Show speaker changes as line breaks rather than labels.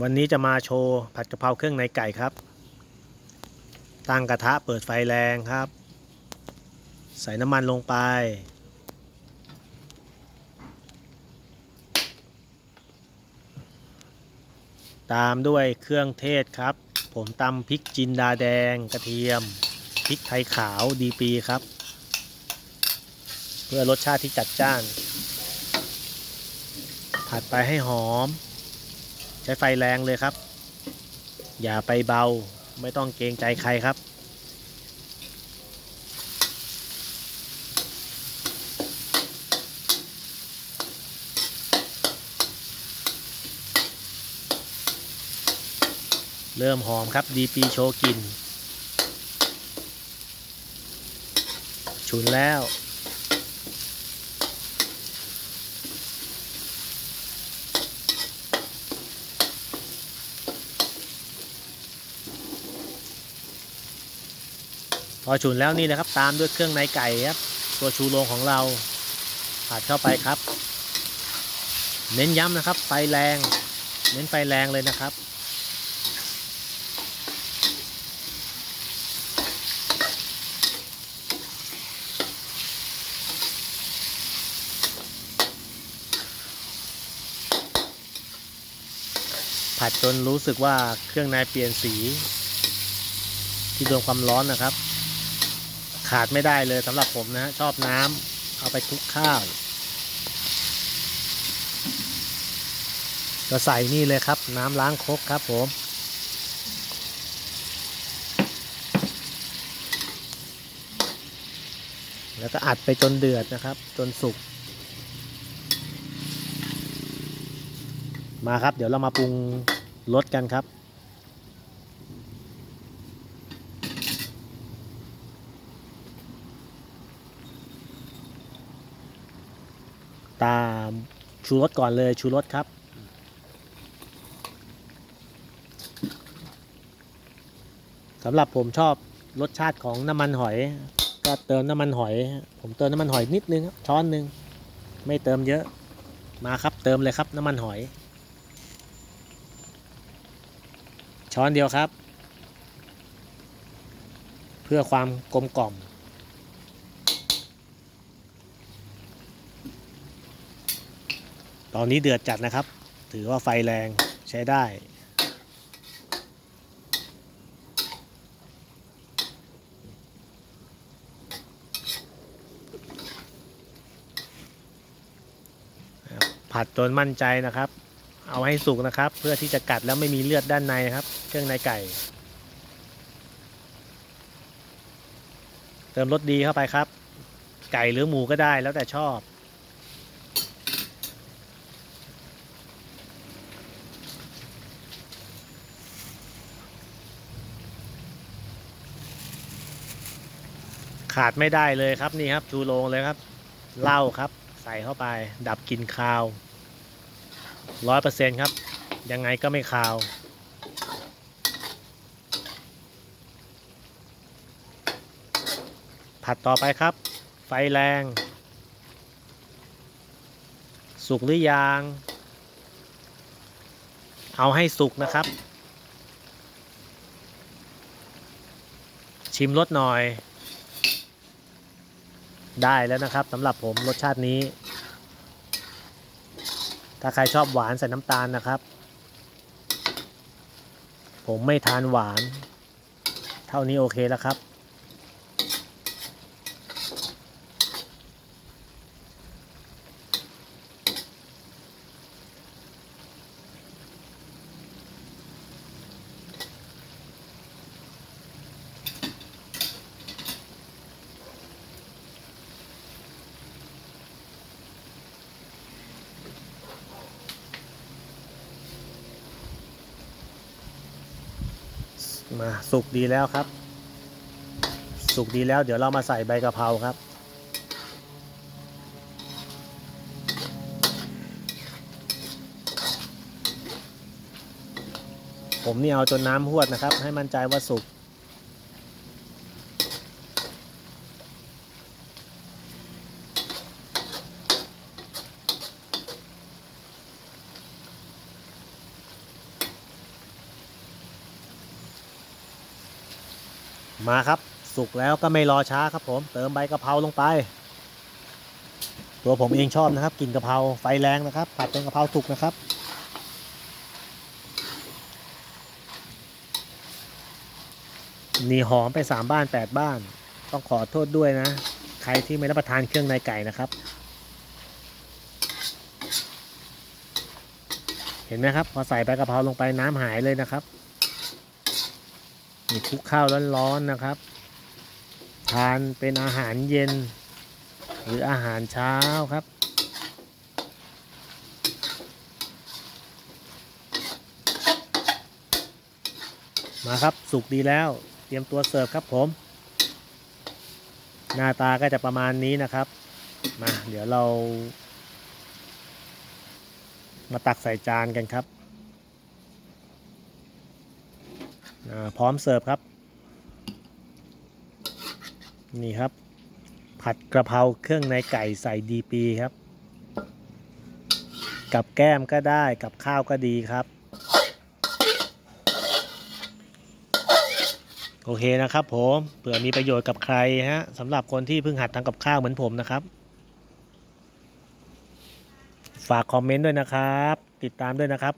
วันนี้จะมาโชว์ผัดกะเพราเครื่องในไก่ครับ ตั้งกระทะเปิดไฟแรงครับ ใส่น้ำมันลงไป ตามด้วยเครื่องเทศครับ ผมตำพริกจินดาแดงกระเทียมพริกไทยขาวดีปีครับ เพื่อรสชาติที่จัดจ้าน ผัดไปให้หอม ใช้ไฟแรงเลยครับ อย่าไปเบาไม่ต้องเกรงใจใครครับ เริ่มหอมครับดีปีโชกิน ฉุนแล้ว พอฉุนแล้วนี่นะครับ ตามด้วยเครื่องในไก่ครับ ตัวชูโรงของเราผัดเข้าไปครับ เน้นย้ำนะครับ ไฟแรง เน้นไฟแรงเลยนะครับผัดจนรู้สึกว่าเครื่องในเปลี่ยนสี ที่โดนความร้อนนะครับ ขาดไม่ได้เลยสำหรับผมนะ ชอบน้ำเอาไปคลุกข้าวก็ใส่นี่เลยครับ น้ำล้างครกครับผม แล้วก็อัดไปจนเดือดนะครับ จนสุก มาครับ เดี๋ยวเรามาปรุงรสกันครับ ตาม ชูรสก่อนเลยชูรสครับ สำหรับผมชอบรสชาติของน้ำมันหอย ก็เติมน้ำมันหอย ผมเติมน้ำมันหอยนิดนึงครับช้อนหนึ่งไม่เติมเยอะมาครับเติมเลยครับน้ำมันหอย ช้อนเดียวครับ เพื่อความกลมกล่อม ตอนนี้เดือดจัดนะครับ ถือว่าไฟแรงใช้ได้ ผัดจนมั่นใจนะครับ เอาให้สุกนะครับ เพื่อที่จะกัดแล้วไม่มีเลือดด้านในครับ เครื่องในไก่ เติมรสดีเข้าไปครับ ไก่หรือหมูก็ได้แล้วแต่ชอบ ขาดไม่ได้เลยครับนี่ครับชูโรงเลยครับเหล้าครับ ใส่เข้าไป ดับกลิ่นคาวร้อยเปอร์เซ็นครับ ยังไงก็ไม่คาว ผัดต่อไปครับ ไฟแรง สุกหรือยัง เอาให้สุกนะครับ ชิมรสหน่อย ได้แล้วนะครับสำหรับผมรสชาตินี้ ถ้าใครชอบหวานใส่น้ำตาลนะครับ ผมไม่ทานหวาน เท่านี้โอเคแล้วครับ มาสุกดีแล้วครับ สุกดีแล้วเดี๋ยวเรามาใส่ใบกะเพราครับ ผมนี่เอาจนน้ำหวดนะครับ ให้มั่นใจว่าสุก มาครับ สุกแล้วก็ไม่รอช้าครับผมเติมใบกะเพราลงไป ตัวผมเองชอบนะครับกลิ่นกะเพราไฟแรงนะครับ ผัดเป็นกะเพราสุกนะครับนี่หอมไปสามบ้านแปดบ้าน ต้องขอโทษด้วยนะ ใครที่ไม่รับประทานเครื่องในไก่นะครับ เห็นไหมครับ พอใส่ใบกะเพราลงไปน้ำหายเลยนะครับ นี่คลุกข้าวร้อนๆนะครับ ทานเป็นอาหารเย็น หรืออาหารเช้าครับมาครับ สุกดีแล้วเตรียมตัวเสิร์ฟครับผม หน้าตาก็จะประมาณนี้นะครับ มา เดี๋ยวเรา มาตักใส่จานกันครับอ่า พร้อมเสิร์ฟครับ นี่ครับ ผัดกระเพราเครื่องในไก่ใส่ดีปีครับ กับแก้มก็ได้กับข้าวก็ดีครับ โอเคนะครับผมเผื่อมีประโยชน์กับใครฮะสำหรับคนที่เพิ่งหัดทำกับข้าวเหมือนผมนะครับ ฝากคอมเมนต์ด้วยนะครับ ติดตามด้วยนะครับ